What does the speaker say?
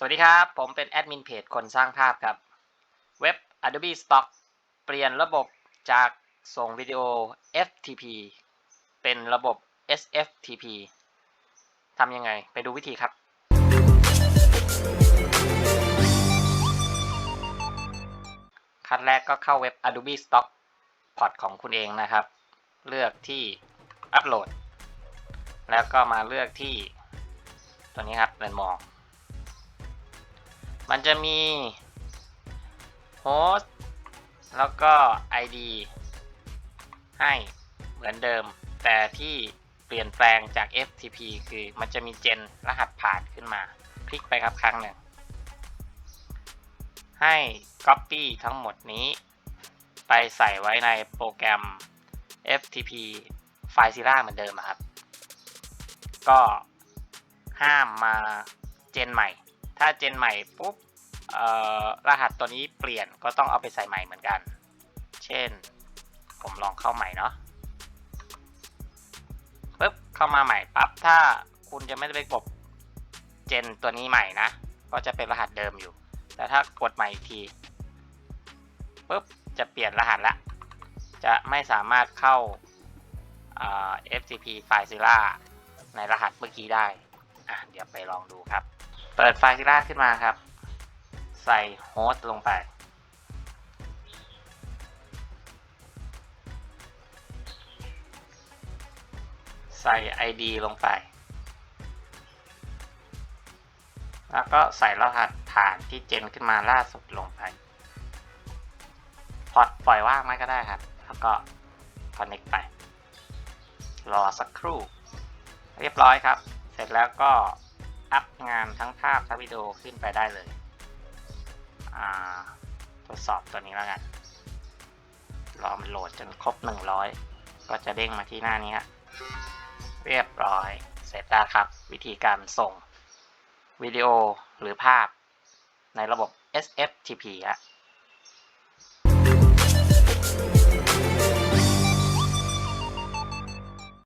สวัสดีครับ ผมเป็นแอดมินเพจคนสร้างภาพครับ เว็บ Adobe Stock เปลี่ยนระบบจากส่งวิดีโอ FTP เป็นระบบ SFTP ทำยังไงไปดูวิธีครับ ขั้นแรกก็เข้าเว็บ Adobe Stock Port ของคุณเองนะครับ เลือกที่อัปโหลด แล้วก็มาเลือกที่ตัวนี้ครับเดินมอง มันจะมี host แล้วก็ id ให้เหมือนเดิม แต่ที่เปลี่ยนแปลงจาก ftp คือมันจะมีเจนรหัสผ่านขึ้นมา คลิกไปครับครั้งหนึ่ง ให้ copy ทั้งหมดนี้ ไปใส่ไว้ในโปรแกรม ftp FileZilla เหมือนเดิมอะครับ ก็ห้ามมาเจนใหม่ ถ้าเจนใหม่ปุ๊บรหัสตัวนี้เปลี่ยนก็ต้องเอาไปใส่ใหม่เหมือนกัน เช่น ผมลองเข้าใหม่เนาะปุ๊บเข้ามาใหม่ปั๊บถ้าคุณจะไม่ได้ไปกดเจนตัวนี้ใหม่นะ ก็จะเป็นรหัสเดิมอยู่ แต่ถ้ากดใหม่อีกทีปุ๊บจะเปลี่ยนรหัสละ จะไม่สามารถเข้า FTP FileZilla ในรหัสเมื่อกี้ได้ เดี๋ยวไปลองดูครับ เปิด FileZilla ขึ้นมาครับ ใส่โฮสต์ลงไป ใส่ ID ลงไป แล้วก็ใส่รหัสผ่านที่เจนขึ้นมาล่าสุดลงไป พอร์ตปล่อยว่างไว้ก็ได้ครับ แล้วก็ connect ไป รอสักครู่ เรียบร้อยครับ เสร็จแล้วก็ อัพงานทั้งภาพทั้งวิดีโอขึ้นไปได้เลยอ่าทดสอบตัวนี้แล้วกัน รอมันโหลดจนครบ 100 ก็จะเด้งมาที่หน้านี้ เรียบร้อย เสร็จแล้วครับ วิธีการส่งวิดีโอหรือภาพในระบบ SFTP ฮะ